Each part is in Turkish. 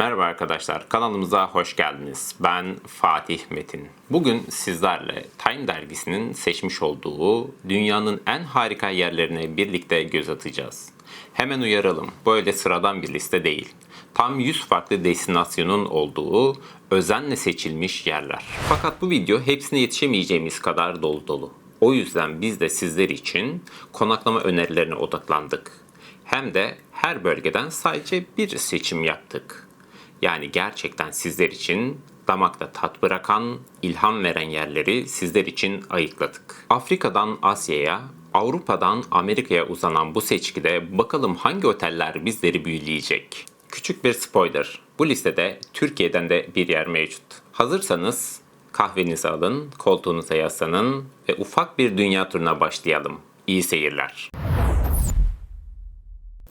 Merhaba arkadaşlar, kanalımıza hoş geldiniz. Ben Fatih Metin. Bugün sizlerle Time dergisinin seçmiş olduğu dünyanın en harika yerlerine birlikte göz atacağız. Hemen uyaralım, böyle sıradan bir liste değil. Tam 100 farklı destinasyonun olduğu özenle seçilmiş yerler. Fakat bu video hepsine yetişemeyeceğimiz kadar dolu dolu. O yüzden biz de sizler için konaklama önerilerine odaklandık. Hem de her bölgeden sadece bir seçim yaptık. Yani gerçekten sizler için damakta tat bırakan, ilham veren yerleri sizler için ayıkladık. Afrika'dan Asya'ya, Avrupa'dan Amerika'ya uzanan bu seçkide bakalım hangi oteller bizleri büyüleyecek. Küçük bir spoiler. Bu listede Türkiye'den de bir yer mevcut. Hazırsanız kahvenizi alın, koltuğunuza yaslanın ve ufak bir dünya turuna başlayalım. İyi seyirler.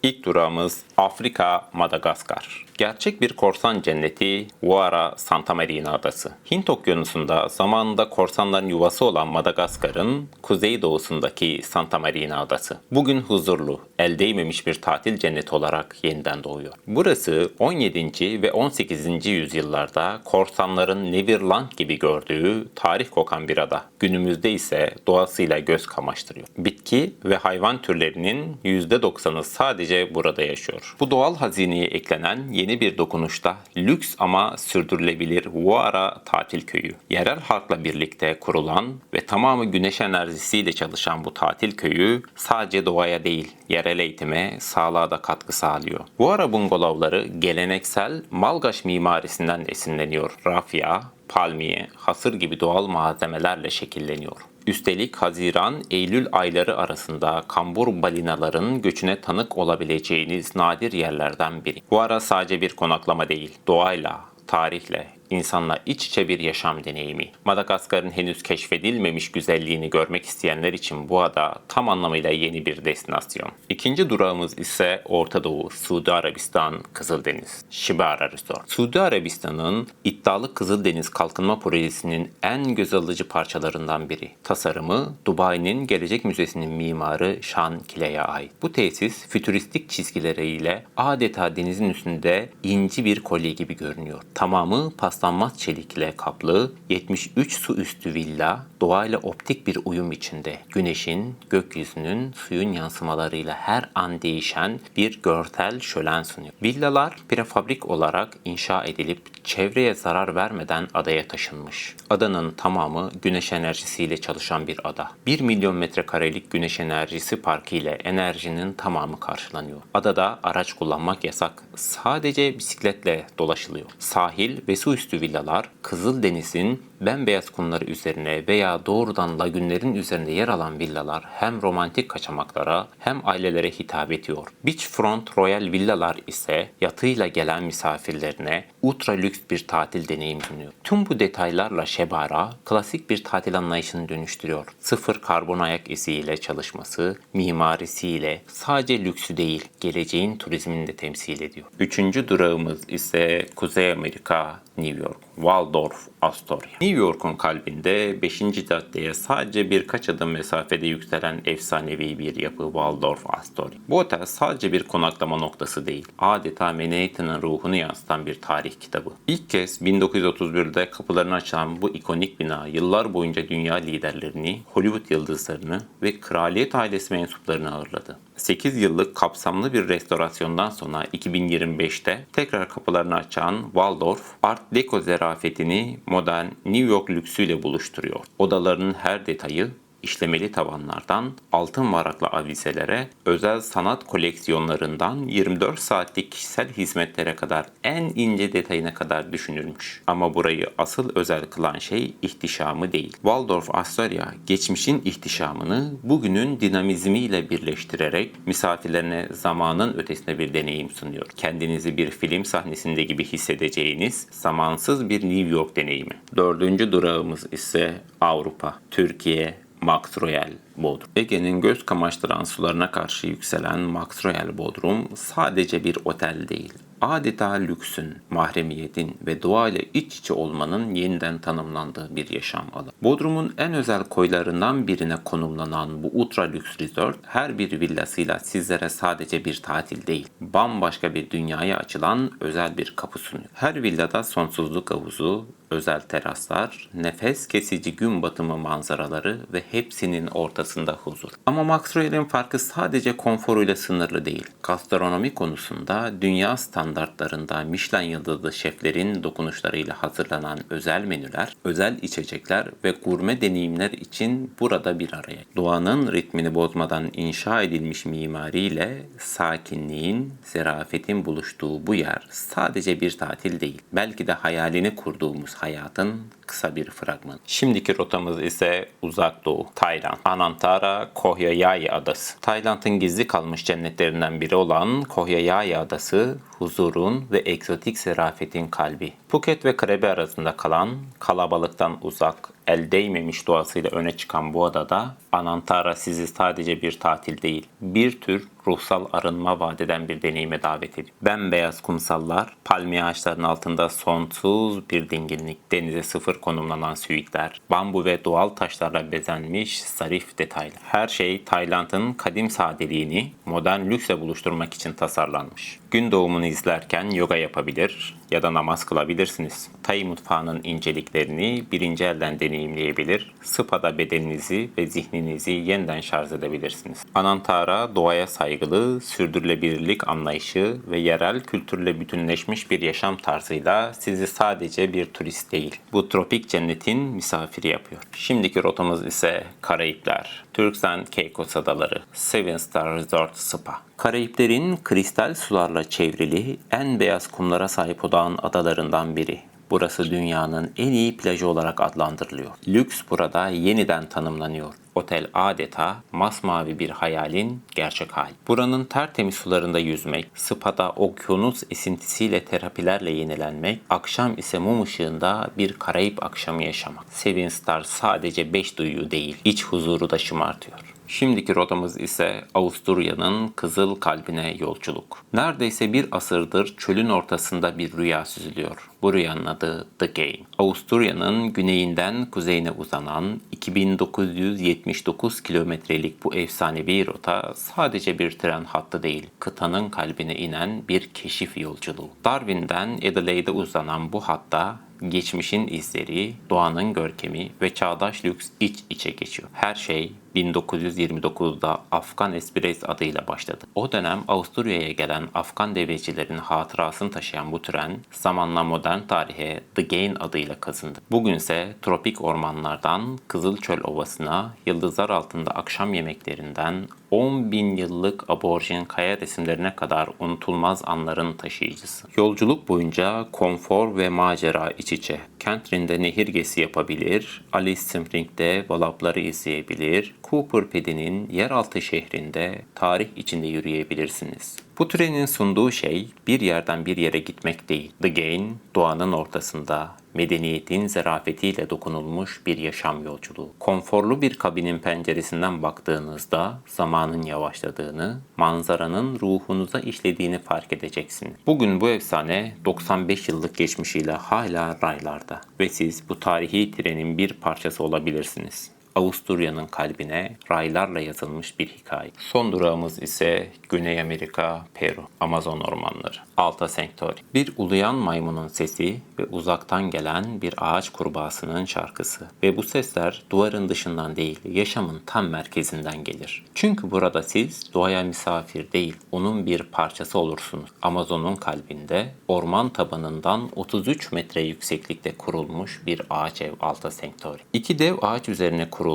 İlk durağımız Afrika, Madagaskar. Gerçek bir korsan cenneti Uara Santa Marina Adası. Hint Okyanusu'nda zamanında korsanların yuvası olan Madagaskar'ın kuzeydoğusundaki Santa Marina Adası. Bugün huzurlu, el değmemiş bir tatil cenneti olarak yeniden doğuyor. Burası 17. ve 18. yüzyıllarda korsanların Neverland gibi gördüğü tarih kokan bir ada. Günümüzde ise doğasıyla göz kamaştırıyor. Bitki ve hayvan türlerinin %90'ı sadece burada yaşıyor. Bu doğal hazineye eklenen yeni bir dokunuşta lüks ama sürdürülebilir Uara tatil köyü. Yerel halkla birlikte kurulan ve tamamı güneş enerjisiyle çalışan bu tatil köyü sadece doğaya değil, yerel eğitime, sağlığa da katkı sağlıyor. Uara bungalovları geleneksel Malgaç mimarisinden esinleniyor. Rafya, palmiye, hasır gibi doğal malzemelerle şekilleniyor. Üstelik Haziran-Eylül ayları arasında kambur balinaların göçüne tanık olabileceğiniz nadir yerlerden biri. Bu ara sadece bir konaklama değil, doğayla, tarihle, insanla iç içe bir yaşam deneyimi. Madagaskar'ın henüz keşfedilmemiş güzelliğini görmek isteyenler için bu ada tam anlamıyla yeni bir destinasyon. İkinci durağımız ise Orta Doğu, Suudi Arabistan, Kızıldeniz. Shibara Resort. Suudi Arabistan'ın iddialı Kızıldeniz Kalkınma Projesi'nin en göz alıcı parçalarından biri. Tasarımı Dubai'nin Gelecek Müzesi'nin mimarı Sean Kile'ye ait. Bu tesis fütüristik çizgileriyle adeta denizin üstünde inci bir kolye gibi görünüyor. Tamamı pas paslanmaz çelikle kaplı 73 su üstü villa doğayla optik bir uyum içinde. Güneşin, gökyüzünün, suyun yansımalarıyla her an değişen bir görsel şölen sunuyor. Villalar prefabrik olarak inşa edilip çevreye zarar vermeden adaya taşınmış. Adanın tamamı güneş enerjisiyle çalışan bir ada. 1 milyon metrekarelik güneş enerjisi parkı ile enerjinin tamamı karşılanıyor. Adada araç kullanmak yasak. Sadece bisikletle dolaşılıyor. Sahil ve su üstü villalar Kızıldeniz'in bembeyaz kumları üzerine veya doğrudan lagünlerin üzerinde yer alan villalar hem romantik kaçamaklara hem ailelere hitap ediyor. Beachfront Royal villalar ise yatıyla gelen misafirlerine ultra lüks bir tatil deneyim sunuyor. Tüm bu detaylarla Şebara klasik bir tatil anlayışını dönüştürüyor. Sıfır karbon ayak iziyle çalışması, mimarisiyle sadece lüksü değil, geleceğin turizmini de temsil ediyor. Üçüncü durağımız ise Kuzey Amerika, New York. Waldorf Astoria. New York'un kalbinde 5. caddeye sadece birkaç adım mesafede yükselen efsanevi bir yapı Waldorf Astoria. Bu otel sadece bir konaklama noktası değil, adeta Manhattan'ın ruhunu yansıtan bir tarih kitabı. İlk kez 1931'de kapılarını açan bu ikonik bina yıllar boyunca dünya liderlerini, Hollywood yıldızlarını ve kraliyet ailesi mensuplarını ağırladı. 8 yıllık kapsamlı bir restorasyondan sonra 2025'te tekrar kapılarını açan Waldorf, Art Deco zerafetini modern New York lüksüyle buluşturuyor. Odalarının her detayı işlemeli tavanlardan altın varaklı avizelere, özel sanat koleksiyonlarından 24 saatlik kişisel hizmetlere kadar en ince detayına kadar düşünülmüş. Ama burayı asıl özel kılan şey ihtişamı değil. Waldorf Astoria geçmişin ihtişamını bugünün dinamizmiyle birleştirerek misafirlerine zamanın ötesinde bir deneyim sunuyor. Kendinizi bir film sahnesinde gibi hissedeceğiniz zamansız bir New York deneyimi. Dördüncü durağımız ise Avrupa, Türkiye, Max Royal Bodrum. Ege'nin göz kamaştıran sularına karşı yükselen Max Royal Bodrum sadece bir otel değil adeta lüksün, mahremiyetin ve doğayla iç içe olmanın yeniden tanımlandığı bir yaşam alanı. Bodrum'un en özel koylarından birine konumlanan bu ultra lüks resort her bir villasıyla sizlere sadece bir tatil değil, bambaşka bir dünyaya açılan özel bir kapı sunuyor. Her villada sonsuzluk havuzu, özel teraslar, nefes kesici gün batımı manzaraları ve hepsinin ortasında huzur. Ama Max Royal'in farkı sadece konforuyla sınırlı değil. Gastronomi konusunda dünya standartlarında Michelin yıldızlı şeflerin dokunuşlarıyla hazırlanan özel menüler, özel içecekler ve gurme deneyimler için burada bir araya. Doğanın ritmini bozmadan inşa edilmiş mimariyle sakinliğin, zerafetin buluştuğu bu yer sadece bir tatil değil. Belki de hayalini kurduğumuz hayatın kısa bir fragman. Şimdiki rotamız ise Uzak Doğu, Tayland. Anantara Kohyayai Adası. Tayland'ın gizli kalmış cennetlerinden biri olan Kohyayai Adası, huzurun ve egzotik zerafetin kalbi. Phuket ve Krabi arasında kalan, kalabalıktan uzak, el değmemiş doğasıyla öne çıkan bu adada Anantara sizi sadece bir tatil değil, bir tür ruhsal arınma vadeden bir deneyime davet ediyor. Bembeyaz kumsallar, palmiye ağaçlarının altında sonsuz bir dinginlik, denize sıfır konumlanan süitler, bambu ve doğal taşlarla bezenmiş zarif detaylar. Her şey Tayland'ın kadim sadeliğini modern lüksle buluşturmak için tasarlanmış. Gün doğumunu izlerken yoga yapabilir ya da namaz kılabilirsiniz. Tay mutfağının inceliklerini birinci elden deneyimleyebilir, spada bedeninizi ve zihninizi yeniden şarj edebilirsiniz. Anantara doğaya saygılı, sürdürülebilirlik anlayışı ve yerel kültürle bütünleşmiş bir yaşam tarzıyla sizi sadece bir turist değil, bu tropik cennetin misafiri yapıyor. Şimdiki rotamız ise Karayipler, Turks Caicos Adaları, Seven Star Resort Spa. Karayiplerin kristal sularla çevrili en beyaz kumlara sahip olan adalarından biri. Burası dünyanın en iyi plajı olarak adlandırılıyor. Lüks burada yeniden tanımlanıyor. Otel adeta masmavi bir hayalin gerçek hali. Buranın tertemiz sularında yüzmek, spada okyanus esintisiyle terapilerle yenilenmek, akşam ise mum ışığında bir Karayip akşamı yaşamak. Seven Star sadece beş duyu değil, iç huzuru da şımartıyor. Şimdiki rotamız ise Avusturya'nın kızıl kalbine yolculuk. Neredeyse bir asırdır çölün ortasında bir rüya süzülüyor. Bu rüyanın adı The Game. Avusturya'nın güneyinden kuzeyine uzanan 2979 kilometrelik bu efsanevi rota sadece bir tren hattı değil, kıtanın kalbine inen bir keşif yolculuğu. Darwin'den Adelaide'e uzanan bu hatta geçmişin izleri, doğanın görkemi ve çağdaş lüks iç içe geçiyor. Her şey 1929'da Afgan Express adıyla başladı. O dönem Avusturya'ya gelen Afgan devecilerin hatırasını taşıyan bu tren zamanla modern tarihe The Gain adıyla kazındı. Bugünse tropik ormanlardan Kızıl Çöl Ovası'na, yıldızlar altında akşam yemeklerinden 10 bin yıllık aborjin kaya resimlerine kadar unutulmaz anların taşıyıcısı. Yolculuk boyunca konfor ve macera iç içe. Kentrin'de nehir gezi yapabilir, Alice Spring'de balapları izleyebilir, Cooper Pedi'nin yeraltı şehrinde tarih içinde yürüyebilirsiniz. Bu trenin sunduğu şey bir yerden bir yere gitmek değil. The Gain, doğanın ortasında, medeniyetin zerafetiyle dokunulmuş bir yaşam yolculuğu. Konforlu bir kabinin penceresinden baktığınızda zamanın yavaşladığını, manzaranın ruhunuza işlediğini fark edeceksiniz. Bugün bu efsane 95 yıllık geçmişiyle hala raylarda ve siz bu tarihi trenin bir parçası olabilirsiniz. Avusturya'nın kalbine raylarla yazılmış bir hikaye. Son durağımız ise Güney Amerika, Peru, Amazon ormanları. Alta Sanctuary. Bir uluyan maymunun sesi ve uzaktan gelen bir ağaç kurbağasının şarkısı. Ve bu sesler duvarın dışından değil, yaşamın tam merkezinden gelir. Çünkü burada siz doğaya misafir değil, onun bir parçası olursunuz. Amazon'un kalbinde orman tabanından 33 metre yükseklikte kurulmuş bir ağaç ev Alta Sanctuary. İki dev ağaç üzerine kurulmuş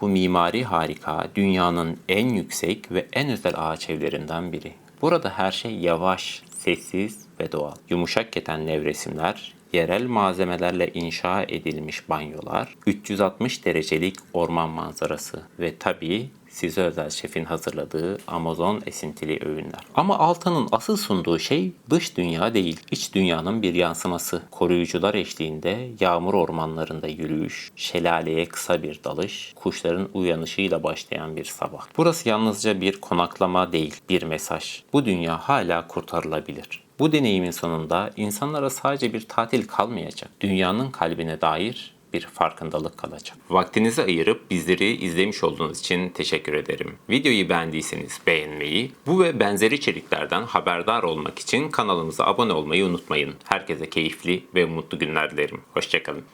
bu mimari harika dünyanın en yüksek ve en özel ağaç evlerinden biri. Burada her şey yavaş, sessiz ve doğal. Yumuşak keten nevresimler, yerel malzemelerle inşa edilmiş banyolar, 360 derecelik orman manzarası ve tabii size özel şefin hazırladığı Amazon esintili öğünler. Ama Alta'nın asıl sunduğu şey dış dünya değil, iç dünyanın bir yansıması. Koruyucular eşliğinde yağmur ormanlarında yürüyüş, şelaleye kısa bir dalış, kuşların uyanışıyla başlayan bir sabah. Burası yalnızca bir konaklama değil, bir mesaj. Bu dünya hala kurtarılabilir. Bu deneyimin sonunda insanlara sadece bir tatil kalmayacak, dünyanın kalbine dair bir farkındalık kalacak. Vaktinizi ayırıp bizleri izlemiş olduğunuz için teşekkür ederim. Videoyu beğendiyseniz beğenmeyi, bu ve benzeri içeriklerden haberdar olmak için kanalımıza abone olmayı unutmayın. Herkese keyifli ve mutlu günler dilerim. Hoşçakalın.